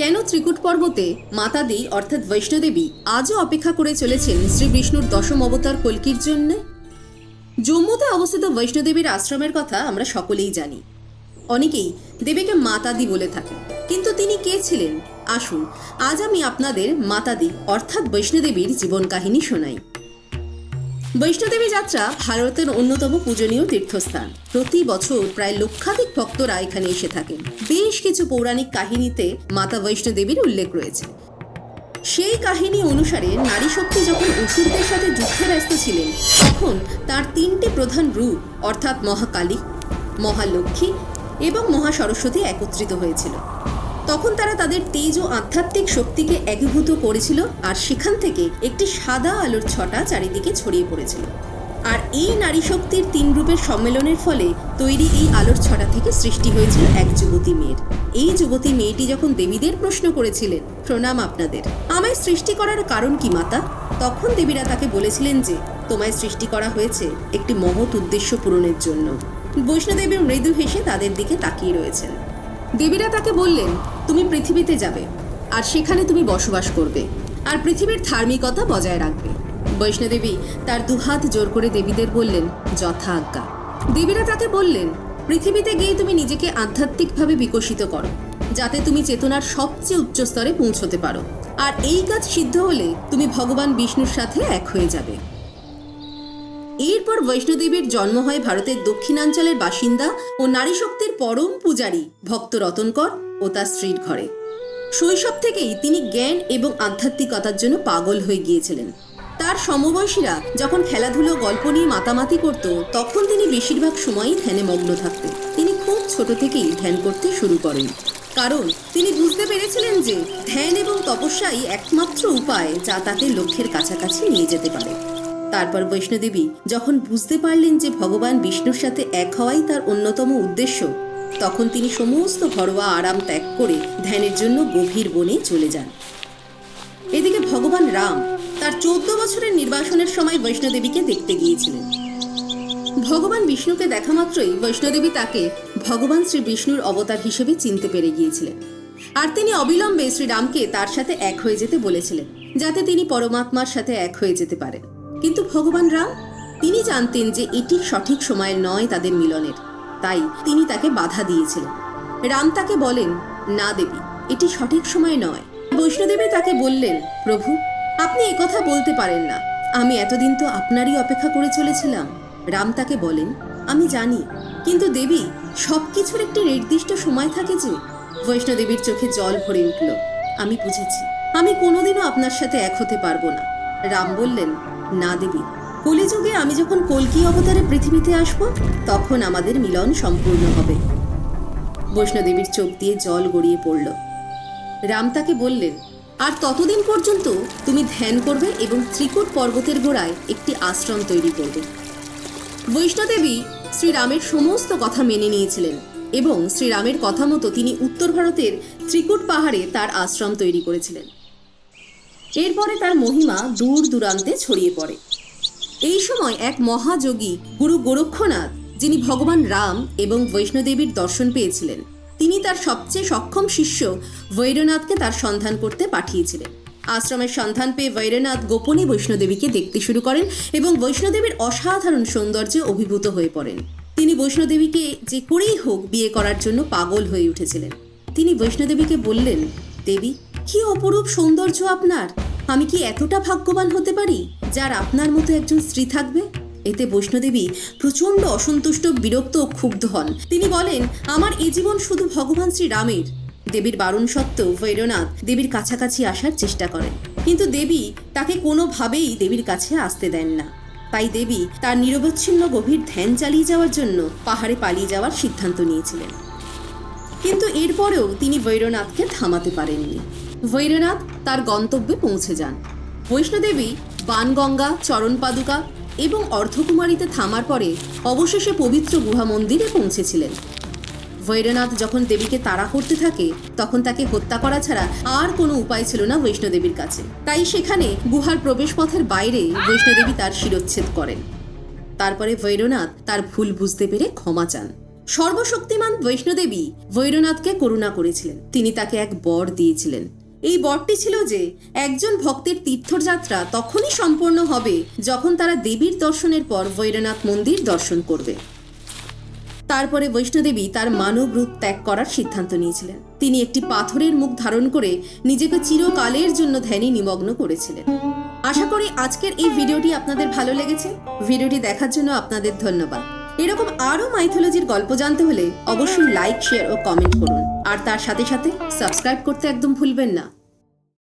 কেন ত্রিকুট পর্বতে মাতাদি, অর্থাৎ বৈষ্ণদেবী, আজও অপেক্ষা করে চলেছেন শ্রী বিষ্ণুর দশম অবতার কল্কির জন্য? জম্মুতে অবস্থিত বৈষ্ণদেবীর আশ্রমের কথা আমরা সকলেই জানি। অনেকেই দেবীকে মাতাদি বলে থাকেন। কিন্তু তিনি কে ছিলেন? আসুন, আজ আমি আপনাদের মাতাদি, অর্থাৎ বৈষ্ণদেবীর জীবন কাহিনী শোনাই। বৈষ্ণোদেবী যাত্রা ভারতের অন্যতম পূজনীয় তীর্থস্থান। প্রতি বছর প্রায় লক্ষাধিক ভক্তরা এখানে এসে থাকেন। বেশ কিছু পৌরাণিক কাহিনীতে মাতা বৈষ্ণোদেবীর উল্লেখ রয়েছে। সেই কাহিনী অনুসারে নারী শক্তি যখন অসুরদের সাথে যুদ্ধে ব্যস্ত ছিলেন, তখন তার তিনটি প্রধান রূপ অর্থাৎ মহাকালী, মহালক্ষ্মী এবং মহাসরস্বতী একত্রিত হয়েছিল। তখন তারা তাদের তেজ ও আধ্যাত্মিক শক্তিকে একীভূত করেছিল আর সেখান থেকে একটি সাদা আলোর ছটা চারিদিকে ছড়িয়ে পড়েছিল। আর এই নারী শক্তির তিন রূপের সম্মেলনের ফলে তৈরি এই আলোর ছটা থেকে সৃষ্টি হয়েছিল এক যুবতী মেয়ের। এই যুবতী মেয়েটি যখন দেবীদের প্রশ্ন করেছিলেন, প্রণাম আপনাদের, আমায় সৃষ্টি করার কারণ কি মাতা? তখন দেবীরা তাকে বলেছিলেন যে, তোমায় সৃষ্টি করা হয়েছে একটি মহৎ উদ্দেশ্য পূরণের জন্য। বৈষ্ণোদেবী মৃদু হেসে তাদের দিকে তাকিয়ে রয়েছেন। দেবীরা তাকে বললেন তুমি পৃথিবীতে যাবে, আর সেখানে তুমি বসবাস করবে, আর পৃথিবীর ধার্মিকতা বজায় রাখবে। বৈষ্ণোদেবী তার দুহাত জোর করে দেবীদের বললেন, যথা আজ্ঞা। দেবীরা তাকে বললেন, পৃথিবীতে গিয়ে তুমি নিজেকে আধ্যাত্মিকভাবে বিকশিত করো, যাতে তুমি চেতনার সবচেয়ে উচ্চ স্তরে পৌঁছতে পারো। আর এই কাজ সিদ্ধ হলে তুমি ভগবান বিষ্ণুর সাথে এক হয়ে যাবে। এরপর বৈষ্ণোদেবীর জন্ম হয় ভারতের দক্ষিণাঞ্চলের বাসিন্দা ও নারী শক্তির পরম পূজারী ভক্ত রতনকর ও তার স্ত্রীর ঘরে। শৈশব থেকেই তিনি জ্ঞান এবং আধ্যাত্মিকতার জন্য পাগল হয়ে গিয়েছিলেন। তার সমবয়সীরা যখন খেলাধুলো, গল্প নিয়ে মাতামাতি করত, তখন তিনি বেশিরভাগ সময়ই ধ্যানে মগ্ন থাকতেন। তিনি খুব ছোট থেকেই ধ্যান করতে শুরু করেন। কারণ তিনি বুঝতে পেরেছিলেন যে ধ্যান এবং তপস্যাই একমাত্র উপায় যা তাকে লক্ষ্যের কাছাকাছি নিয়ে যেতে পারে। তারপর বৈষ্ণোদেবী যখন বুঝতে পারলেন যে ভগবান বিষ্ণুর সাথে এক হওয়াই তার অন্যতম উদ্দেশ্য, তখন তিনি সমস্ত ঘরোয়া আরাম ত্যাগ করে ধ্যানের জন্য গভীর বনে চলে যান। এদিকে ভগবান রাম তার চোদ্দ বছরের নির্বাসনের সময় বৈষ্ণোদেবীকে দেখতে গিয়েছিলেন। ভগবান বিষ্ণুকে দেখা মাত্রই বৈষ্ণোদেবী তাকে ভগবান শ্রী বিষ্ণুর অবতার হিসেবে চিনতে পেরে গিয়েছিলেন। আর তিনি অবিলম্বে শ্রীরামকে তার সাথে এক হয়ে যেতে বলেছিলেন, যাতে তিনি পরমাত্মার সাথে এক হয়ে যেতে পারেন। কিন্তু ভগবান রাম, তিনি জানতেন যে এটি সঠিক সময় নয় তাদের মিলনের। তাই তিনি তাকে বাধা দিয়েছিলেন। রাম তাকে বলেন, না দেবী, এটি সঠিক সময় নয়। বৈষ্ণোদেবী তাকে বললেন, প্রভু, আপনি একথা বলতে পারেন না। আমি এতদিন তো আপনারই অপেক্ষা করে চলেছিলাম। রাম তাকে বলেন, আমি জানি, কিন্তু দেবী, সবকিছুর একটি নির্দিষ্ট সময় থাকে যে? বৈষ্ণোদেবীর চোখে জল ভরে উঠল, আমি বুঝেছি। আমি কোনোদিনও আপনার সাথে এক হতে পারব না। রাম বললেন না দেবী। কলিযুগে আমি যখন কলকি অবতারে পৃথিবীতে আসব, তখন আমাদের মিলন সম্পূর্ণ হবে। বৈষ্ণোদেবীর চোখ দিয়ে জল গড়িয়ে পড়ল। রাম তাকে বললেন, আর ততদিন পর্যন্ত তুমি ধ্যান করবে এবং ত্রিকুট পর্বতের গোড়ায় একটি আশ্রম তৈরি করবে। বৈষ্ণোদেবী শ্রীরামের সমস্ত কথা মেনে নিয়েছিলেন এবং শ্রীরামের কথা মতো তিনি উত্তর ভারতের ত্রিকুট পাহাড়ে তার আশ্রম তৈরি করেছিলেন। এরপরে তার মহিমা দূর দূরান্তে ছড়িয়ে পড়ে। এই সময় এক মহাযোগী গুরু গোরক্ষনাথ, যিনি ভগবান রাম এবং বৈষ্ণোদেবীর দর্শন পেয়েছিলেন, তিনি তার সবচেয়ে সক্ষম শিষ্য বৈরনাথকে তার সন্ধান করতে পাঠিয়েছিলেন। আশ্রমের সন্ধান পেয়ে বৈরনাথ গোপনে বৈষ্ণোদেবীকে দেখতে শুরু করেন এবং বৈষ্ণোদেবীর অসাধারণ সৌন্দর্যে অভিভূত হয়ে পড়েন। তিনি বৈষ্ণোদেবীকে যে করেই হোক বিয়ে করার জন্য পাগল হয়ে উঠেছিলেন। তিনি বৈষ্ণোদেবীকে বললেন, দেবী কি অপরূপ সৌন্দর্য আপনার? আমি কি এতটা ভাগ্যবান হতে পারি, যার আপনার মতো একজন স্ত্রী থাকবে? এতে বৈষ্ণোদেবী প্রচণ্ড অসন্তুষ্ট, বিরক্ত ও ক্ষুব্ধ হন। তিনি বলেন, আমার এ জীবন শুধু ভগবান শ্রী রামের। দেবীর বারণ সত্ত্বেও ভৈরনাথ দেবীর কাছাকাছি আসার চেষ্টা করেন। কিন্তু দেবী তাকে কোনোভাবেই দেবীর কাছে আসতে দেন না। তাই দেবী তার নিরবচ্ছিন্ন গভীর ধ্যান চালিয়ে যাওয়ার জন্য পাহাড়ে পালিয়ে যাওয়ার সিদ্ধান্ত নিয়েছিলেন। কিন্তু এরপরেও তিনি বৈরনাথকে থামাতে পারেননি। বৈরনাথ তার গন্তব্যে পৌঁছে যান। বৈষ্ণোদেবী বানগঙ্গা চরণ পাদুকা এবং অর্ধকুমারীতে থামার পরে অবশেষে পবিত্র গুহা মন্দিরে পৌঁছেছিলেন। বৈরনাথ যখন দেবীকে তাড়া করতে থাকে, তখন তাকে হত্যা করা ছাড়া আর কোনো উপায় ছিল না বৈষ্ণোদেবীর কাছে। তাই সেখানে গুহার প্রবেশপথের বাইরে বৈষ্ণোদেবী তার শিরোচ্ছেদ করেন। তারপরে ভৈরনাথ তার ভুল বুঝতে পেরে ক্ষমা চান। সর্বশক্তিমান বৈষ্ণোদেবী ভৈরনাথকে করুণা করেছিলেন। তিনি তাকে এক বর দিয়েছিলেন। এই বরটি ছিল যে, একজন ভক্তের তীর্থযাত্রা তখনই সম্পূর্ণ হবে যখন তারা দেবীর দর্শনের পর ভৈরনাথ মন্দির দর্শন করবে। তারপরে বৈষ্ণোদেবী তার মানব রূপ ত্যাগ করার সিদ্ধান্ত নিয়েছিলেন। তিনি একটি পাথরের মুখ ধারণ করে নিজেকে চিরকালের জন্য ধ্যানে নিমগ্ন করেছিলেন। আশা করি আজকের এই ভিডিওটি আপনাদের ভালো লেগেছে। ভিডিওটি দেখার জন্য আপনাদের ধন্যবাদ। এরকম আরও মাইথোলজির গল্প জানতে হলে অবশ্যই লাইক শেয়ার ও কমেন্ট করুন। আর তার সাথে সাথে সাবস্ক্রাইব করতে একদম ভুলবেন না।